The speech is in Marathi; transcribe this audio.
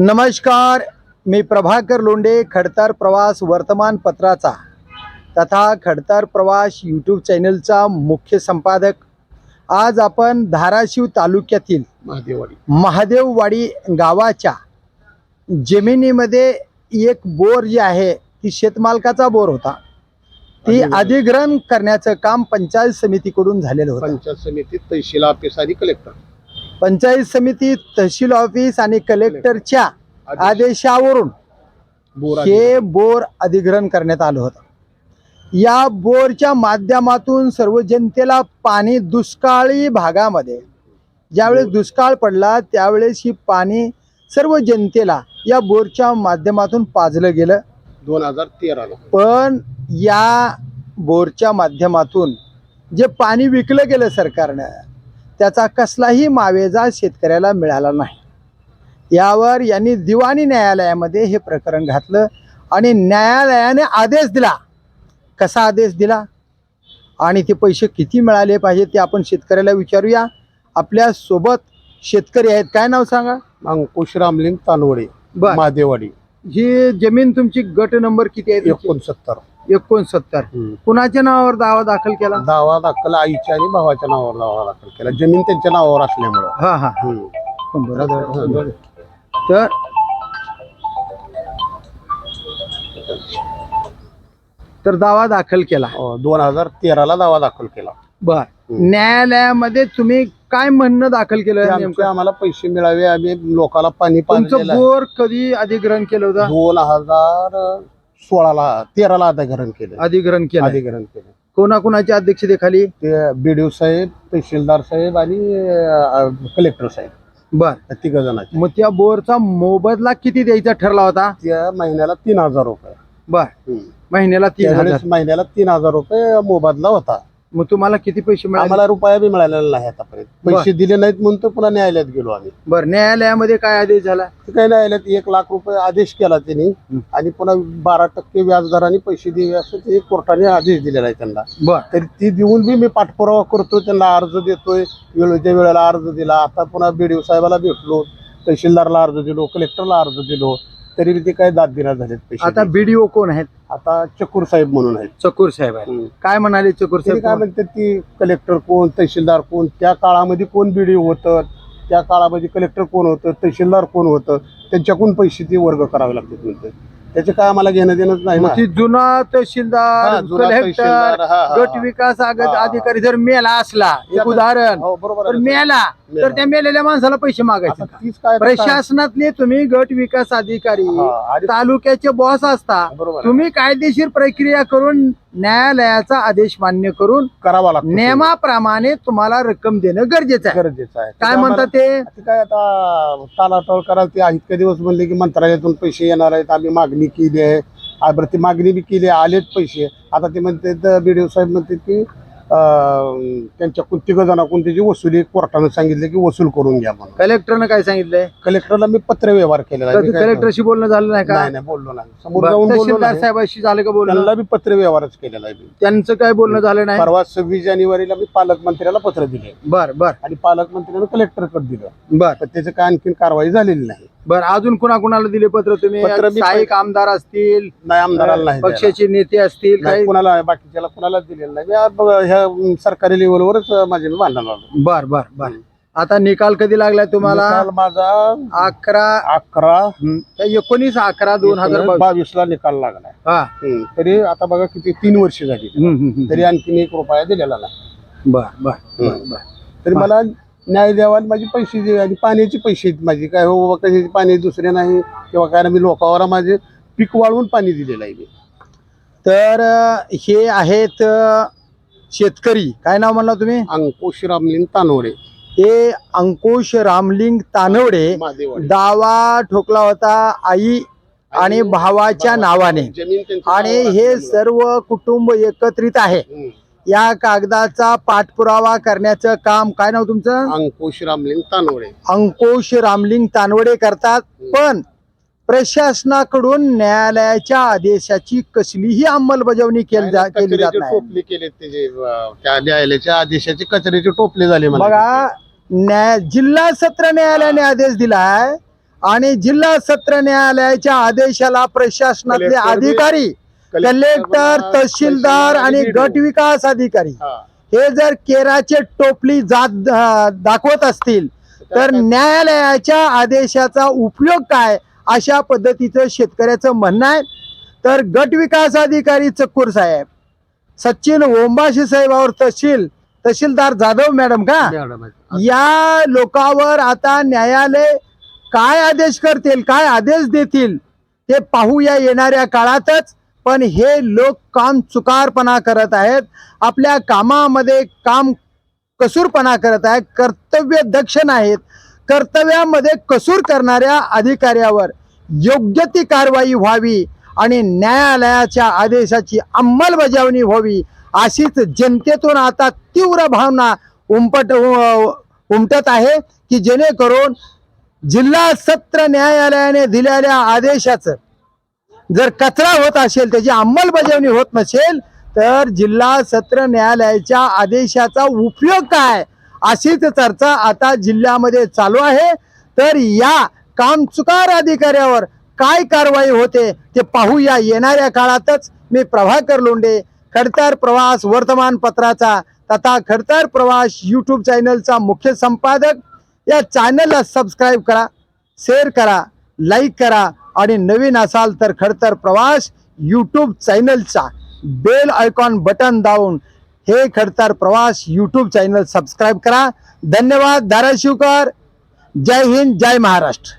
नमस्कार मी प्रभाकर लोंढे खडतर प्रवास वर्तमानपत्राचा तथा खडतर प्रवास यूट्यूब चॅनलचा मुख्य संपादक. आज आपण धाराशिव तालुक्यातील महादेवाडी महादेववाडी गावाच्या जमिनीमध्ये एक बोर जी आहे ती शेतमालकाचा बोर होता. ती अधिग्रहण. अधिग्रहण करण्याचं काम पंचायत समितीकडून झालेलं होतं. पंचायत समितीत तहसील ऑफिस आणि कलेक्टर. पंचायत समिती तहसील ऑफिस आणि कलेक्टरच्या आदेश. आदेशावरून हे बोर अधिग्रहण करण्यात आलं होतं. या बोरच्या माध्यमातून सर्व जनतेला पाणी दुष्काळी भागामध्ये ज्यावेळेस दुष्काळ पडला त्यावेळेस ही पाणी सर्व जनतेला या बोरच्या माध्यमातून पाजलं गेलं. दोन हजार तेराला पण या बोरच्या माध्यमातून जे पाणी विकलं गेलं सरकारनं त्याचा कसलाही मावेजा शेतकऱ्याला मिळाला नाही. यावर यांनी दिवाणी न्यायालयामध्ये हे प्रकरण घातलं आणि न्यायालयाने आदेश दिला. कसा आदेश दिला? आणि ते पैसे किती मिळाले पाहिजे ते आपण शेतकऱ्याला विचारूया. आपल्यासोबत शेतकरी आहेत. काय नाव सांगा? अंकुश रामलिंग तानवडे बर. महादेवाडी ही जमीन तुमची गट नंबर किती आहे तुमची? एकोणसत्तर. एकोणसत्तर. कुणाच्या नावावर दावा दाखल केला? दावा दाखल आईच्या आणि भावाच्या नावावर दावा दाखल केला. जमीन त्यांच्या नावावर असल्यामुळं. हा हा. हम्म. बरोबर तर तर दावा दाखल केला. अं, दोन हजार तेराला दावा दाखल केला. बर. न्यायालयामध्ये तुम्ही काय म्हणणं दाखल ते केलं आमचे नेमकं आम्हाला पैसे मिळावे. आम्ही लोकाला पाणी तुमचं पाजलेलं आहे. बोर कधी अधिग्रहण केलं होतं? दोन हजार सोळाला तेराला अधिग्रहण केलं. अधिग्रहण केलं. अधिग्रहण केलं. कोणाकोणाच्या अध्यक्षतेखाली? ते बीडीओ साहेब तहसीलदार साहेब आणि अं, कलेक्टर साहेब. बर. तिघ जणांचे. मग त्या बोरचा मोबदला किती द्यायचा ठरला होता? त्या महिन्याला तीन हजार रुपये. बर. महिन्याला तीन हजार. त्यावेळेस महिन्याला तीन हजार रुपये मोबदला होता. मग तुम्हाला किती पैसे मिळाले? आम्हाला रुपया बी मिळालेला नाही आतापर्यंत. पैसे दिले नाहीत म्हणून तर पुन्हा न्यायालयात गेलो आम्ही. बर न्यायालयामध्ये काय आदेश झाला? ते काही न्यायालयात एक लाख रुपये आदेश केला त्यांनी हं. आणि पुन्हा बारा टक्के व्याजदराने पैसे द्यावे असं ते कोर्टाने आदेश दिलेला आहे त्यांना. बर. तरी ती देऊन बी मी पाठपुरावा करतो त्यांना अर्ज देतोय. वेळेच्या वेळेला अर्ज दिला. आता पुन्हा बीडीओ साहेबाला भेटलो तहसीलदारला अर्ज दिलो कलेक्टरला अर्ज दिलो. तरी ते काय दाद दिना झालेत पैसे. आता बीडीओ कोण आहेत? आता चकूर साहेब म्हणून आहेत. चकूर साहेब आहेत. काय म्हणाले चकूर ते काय साहेब म्हणतात ती कलेक्टर कोण तहसीलदार कोण त्या काळामध्ये कोण बीडीओ होतं त्या काळामध्ये कलेक्टर कोण होतं तहसीलदार कोण होतं त्यांच्याकडून पैसे ते वर्ग करावे लागतात म्हणतात. त्याचे काय आम्हाला घेणं देणंच नाही ना ती जुना हा, तहसीलदार जुना कलेक्टर तहसीलदार, हा, हा, गट हा. विकास आग- हा. अधिकारी जर मेला असला एक उदाहरण हो, बरोबर तर. मेला मेला. तर त्या मेलेल्या माणसाला पैसे मागायचे आता का? तीच काय प्रशासनातले तुम्ही गट विकास अधिकारी हा, आणि- तालुक्याचे बॉस असता बरोबर आहे. तुम्ही कायदेशीर प्रक्रिया करून न्यायालयाचा आदेश मान्य करून करावा लागतो नियमाप्रमाणे तुम्हाला रक्कम देणं गरजेचं आहे. गरजेचं आहे. काय म्हणतात ते? ते काय आता टाळाटाळ करायला ते इतके दिवस म्हणले की मंत्रालयातून पैसे येणार आहेत. आम्ही मागणी केली आहे. आ, बरं ती मागणी बी केली आहे, आलेत पैसे. आता ते म्हणतात बीडीओ साहेब म्हणतात की त्यांच्या तिघ जणांकडून त्याची वसुली कोर्टानं सांगितले की वसूल करून घ्या म्हणून. कलेक्टरनं काय सांगितलंय? कलेक्टरला मी पत्र व्यवहार केलेला आहे. मी काय- कलेक्टरशी बोलणं झालं नाही का? नाही नाही बोललो नाही. समोर बरं, जाऊन बोललो तहसीलदार नाही. साहेबाशी झालं का बोलणं? त्यांना बी पत्र व्यवहारच केलेला आहे. मी. त्यांचं काय बोलणं झालं नाही? परवा सव्वीस जानेवारीला मी पालकमंत्र्याला पत्र दिले. बर बर. आणि पालकमंत्र्यानं कलेक्टरकडे दिलं. बर. तर त्याचं काय आणखीन कारवाई झालेली नाही. बर अजून कुणा कुणाला दिले पत्र तुम्ही? पत्र मी सहाय्यक आमदार असतील नाही आमदाराला नाही द्यायला. पक्षाचे नेते असतील नाही काही कुणाला बाकीच्याला कुणालाच दिलेलं नाही. ह्या अं, सरकारी लेवलवरच माझे मी भांडण बर बर बर. आता निकाल कधी लागलाय तुम्हाला? निकाल माझा अकरा अकरा एकोणीस अकरा दोन हजार बावीस. बावीस ला निकाल लागलाय हा. हम्म. तरी आता बघा किती तीन वर्ष झाली. तरी आणखीन एक रुपया दिलेला नाही. बर बर बर. बर. तरी मला न्याय द्यावा आणि माझे पैसे दे आणि पाण्याचे पैसे आहेत माझे. काय हो बाबा कशाचे पाणी दुसरे नाही किंवा काय नाही, मी लोकांवर माझे पीक वाळवून पाणी दिलेलं आहे मी. तर अ, हे आहेत अ, शेतकरी. काय नाव म्हणला तुम्ही? अंकुश रामलिंग तानोरे हे अंकुश रामलिंग तानवडे महादेवाडी. दावा ठोकला होता आई आणि भावाच्या नावाने. जमीन त्यांच्या आणि नावावर हे असल्यामुळं. सर्व कुटुंब एकत्रित आहे. हम्म. या कागदाचा पाठपुरावा करण्याचं काम काय नाव तुमचं? अंकुश रामलिंग तानोरे अंकुश रामलिंग तानवडे करतात. पण प्रशासनाकडून न्यायालयाच्या आदेशाची कसलीही अंमलबजावणी केली जा- केली जात कचऱ्याचे नाही. टोपले केले अं, त्या न्यायालयाच्या आदेशाचे कचऱ्याचे टोपले झाले मला बघा न्याय जिल्हा सत्र न्यायालयाने आदेश दिलाय आणि जिल्हा सत्र न्यायालयाच्या आदेशाला प्रशासनातले कलेक्टर बी- अधिकारी कलेक्टर तहसीलदार आणि गट विकास अधिकारी. हा. जर केराचे टोपली जात दाखवत असतील तर न्यायालयाच्या आदेशाचा उपयोग काय अशा पद्धतीचं शेतकऱ्याचं म्हणणं आहे. तर गट विकास अधिकारी चक्कूर साहेब सचिन ओंबाशी साहेबावर तहसील तहसीलदार जाधव मॅडम का? या लोकांवर आता न्यायालय काय आदेश करतील काय आदेश देतील ते पाहूया येणाऱ्या काळातच. पण हे लोक काम चुकारपणा करत आहेत. आपल्या कामामध्ये काम कसूरपणा करत आहेत. कर्तव्य दक्ष नाहीत. कर्तव्यामध्ये कसूर करणाऱ्या अधिकाऱ्यावर योग्य ती कारवाई व्हावी आणि न्यायालयाच्या आदेशाची अंमलबजावणी व्हावी अशीच जनतेतून आता तीव्र भावना उमपट उमटत आहे की जेणेकरून जिल्हा सत्र न्यायालयाने दिलेल्या आदेशाचं जर कचरा होत असेल त्याची अंमलबजावणी होत नसेल तर जिल्हा सत्र न्यायालयाच्या आदेशाचा उपयोग काय? अशीच चर्चा आता जिल्ह्यामध्ये चालू आहे. तर या कामचुकार अधिकाऱ्यावर काय कारवाई होते ते पाहूया येणाऱ्या काळातच. मी प्रभाकर लोंडे खडतर प्रवास वर्तमानपत्राचा तथा खडतर प्रवास यूट्यूब चॅनलचा मुख्य संपादक. या चॅनलला सबस्क्राईब करा शेअर करा लाईक करा आणि नवीन असाल तर खडतर प्रवास यूट्यूब चॅनलचा बेल आयकॉन बटन दाबून हे खडतर प्रवास यूट्यूब चॅनल सबस्क्राईब करा. धन्यवाद धाराशिवकर. जय हिंद जय महाराष्ट्र.